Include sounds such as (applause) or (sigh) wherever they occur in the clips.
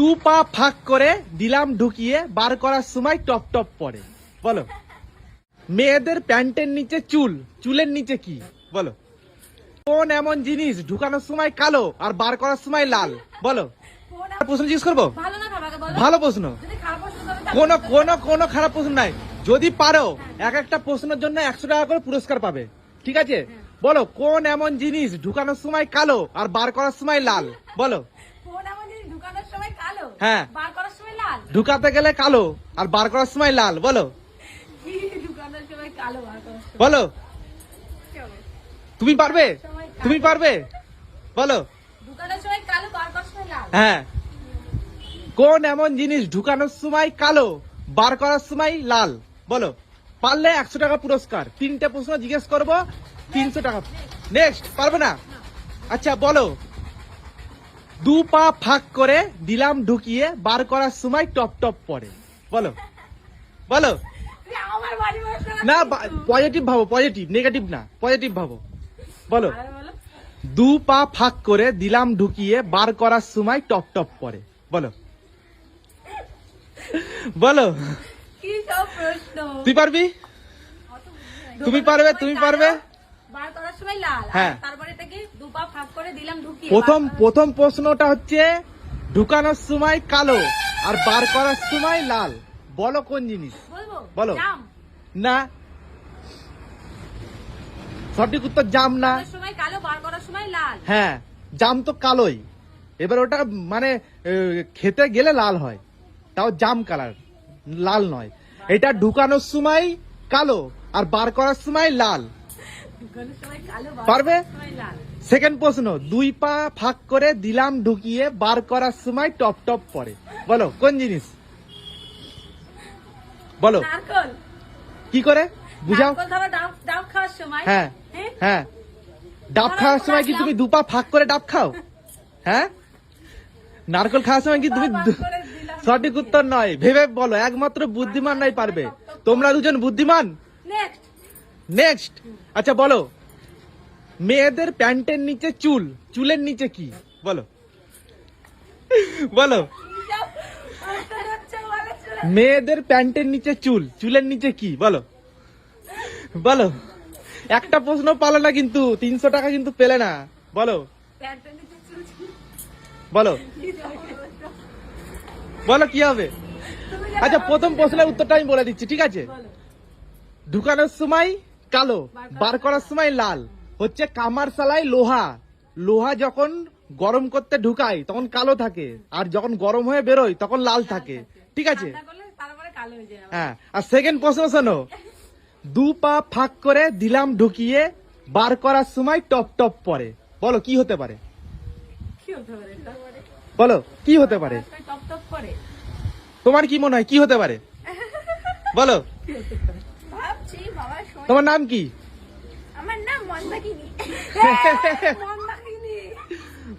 দু পা ফাঁক করে দিলাম ঢুকিয়ে বার করার সময় টপ টপ পরে। বলো। মেয়েদের প্যান্টের নিচে চুল চুলের নিচে কি? বলো। কোন এমন জিনিস ঢুকানোর সময় কালো আর বার করার সময় লাল? বলো। প্রশ্ন জিজ্ঞেস করব? ভালো প্রশ্ন। কোনো কোনো কোনো খারাপ প্রশ্ন নাই। যদি পারো এক একটা প্রশ্নের জন্য একশো টাকা করে পুরস্কার পাবে। ঠিক আছে? বলো কোন এমন জিনিস ঢুকানোর সময় কালো আর বার করার সময় লাল? বলো ফোন এমন জিনিস ঢুকানোর সময় কালো হ্যাঁ। বার করার সময় লাল? ঢুকাতে গেলে কালো আর বার করার সময় লাল বলো। ঢুকানোর সময় কালো বার করার সময়? বলো। তুমি পারবে? তুমি পারবে? বলো। ঢুকানোর সময় কালো বার করার সময় লাল? হ্যাঁ। কোন এমন জিনিস ঢুকানোর সময় কালো বার করার সময় লাল? বলো। পারলে একশো টাকা পুরস্কার। তিনটে প্রশ্ন জিজ্ঞেস করব তিনশো টাকা। নেক্সট পারবে না। আচ্ছা বলো। দু পা ফাঁক করে দিলাম ঢুকিয়ে বার করার সময় টপ টপ পড়ে। বলো। বলো। না পজিটিভ ভাবো পজিটিভ নেগেটিভ না পজিটিভ ভাবো। বলো। দু পা ফাঁক করে দিলাম ঢুকিয়ে বার করার সময় টপ টপ পড়ে। বলো। বলো। তুই পারবি। তুমি পারবে, তুমি পারবে? বার করার সময় লাল। হ্যাঁ। করে দিলাম ঢুকিয়ে প্রথম প্রথম প্রশ্নটা হচ্ছে ঢুকানোর সময় কালো আর বার করার সময় লাল। বলো কোন জিনিস? বলব? বলো। জাম। না। সঠিক উত্তর জাম না। সময় কালো বার করার সময় লাল। হ্যাঁ জাম তো কালোই। এবার ওটা মানে খেতে গেলে লাল হয়। তাও জাম কালার লাল নয়। এটা ঢুকানোর সময় কালো আর বার করার সময় লাল। পারবে? সেকেন্ড প্রশ্ন দুই পা ফাঁক করে দিলাম ঢুকিয়ে বার করার সময় টপ টপ পড়ে বলো কোন জিনিস? বলো। কি করে? বুঝাও। ডাব ডাব খাওয়ার সময়। হ্যাঁ হ্যাঁ? হ্যাঁ। ডাব খাওয়ার সময় কি তুমি দুপা ফাঁক করে ডাব খাও? (laughs) হ্যাঁ? নারকেল খাওয়ার সময় কি তুমি। সঠিক উত্তর নয়। ভেবে বলো একমাত্র বুদ্ধিমান নাই পারবে। তোমরা দুজন বুদ্ধিমান? নেক্সট আচ্ছা বলো। মেয়েদের প্যান্টের নিচে চুল। চুলের নিচে কি? বলো। বলো। মেয়েদের প্যান্টের নিচে চুল। চুলের নিচে কি? বলো। বলো। একটা প্রশ্ন পালো না কিন্তু তিনশো টাকা কিন্তু পেলে না। বলো। বলো। বলো কি হবে? আচ্ছা প্রথম প্রশ্নের উত্তরটা আমি বলে দিচ্ছি ঠিক আছে? ঢুকানোর সময় কালো বার করার সময় লাল। হচ্ছে কামার সালাই লোহা। লোহা যখন গরম করতে ঢুকাই তখন কালো থাকে। আর যখন গরম হয়ে বেরোয় তখন লাল থাকে। ঠিক আছে? হয়ে আর সেকেন্ড প্রশ্ন শোনো। দু পা ফাঁক করে দিলাম ঢুকিয়ে বার করার সময় টপ টপ পরে। বলো কি হতে পারে? বলো কি হতে পারে? তোমার কি মনে হয় কি হতে পারে? বলো। তোমার নাম কি?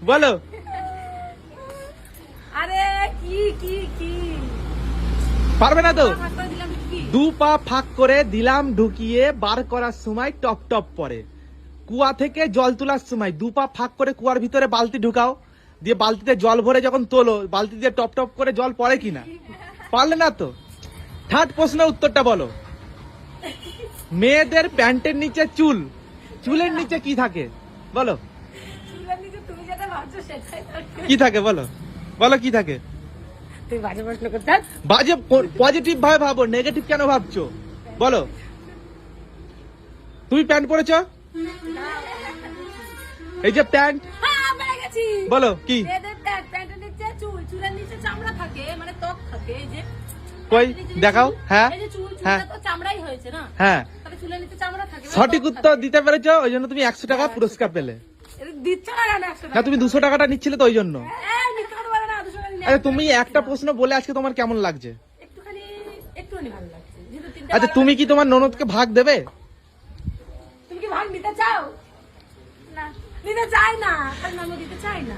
বলো আরে কি কি কি পারবে না তো? দু পা ফাঁক করে দিলাম ঢুকিয়ে বার করার সময় টপ টপ পরে। কুয়া থেকে জল তোলার সময় দু পা ফাঁক করে কুয়ার ভিতরে বালতি ঢুকাও। দিয়ে বালতিতে জল ভরে যখন তোলো বালতি দিয়ে টপ টপ করে জল পড়ে কিনা? পারলে না তো? থার্ড প্রশ্নের উত্তরটা বলো। মেয়েদের প্যান্টের নিচে চুল। চুলের নিচে কি থাকে? বলো। কি থাকে বলো? বলো কি থাকে? বাজে পজিটিভ ভাবে ভাবো নেগেটিভ কেন ভাবছ? বলো। তুমি প্যান্ট পরেছো? এই যে প্যান্ট। হ্যাঁ। বলো কি? চুলের নিচে চামড়া থাকে, মানে ত্বক থাকে, যে। কই? দেখাও। হ্যাঁ? হ্যাঁ। চামড়াই হয়েছে না? হ্যাঁ। সঠিক উত্তর দিতে পেরেছ? ওই জন্য তুমি একশো টাকা পুরস্কার পেলে। না টাকা? তুমি দুশো টাকাটা নিচ্ছিলে তো ওই জন্য। আচ্ছা তুমি একটা প্রশ্ন বলে আজকে তোমার কেমন লাগছে? আচ্ছা তুমি কি তোমার ননদকে ভাগ দেবে? তুমি কি ভাগ নিতে চাও? না নিতে চাই না কারণ আমি দিতে চাই না।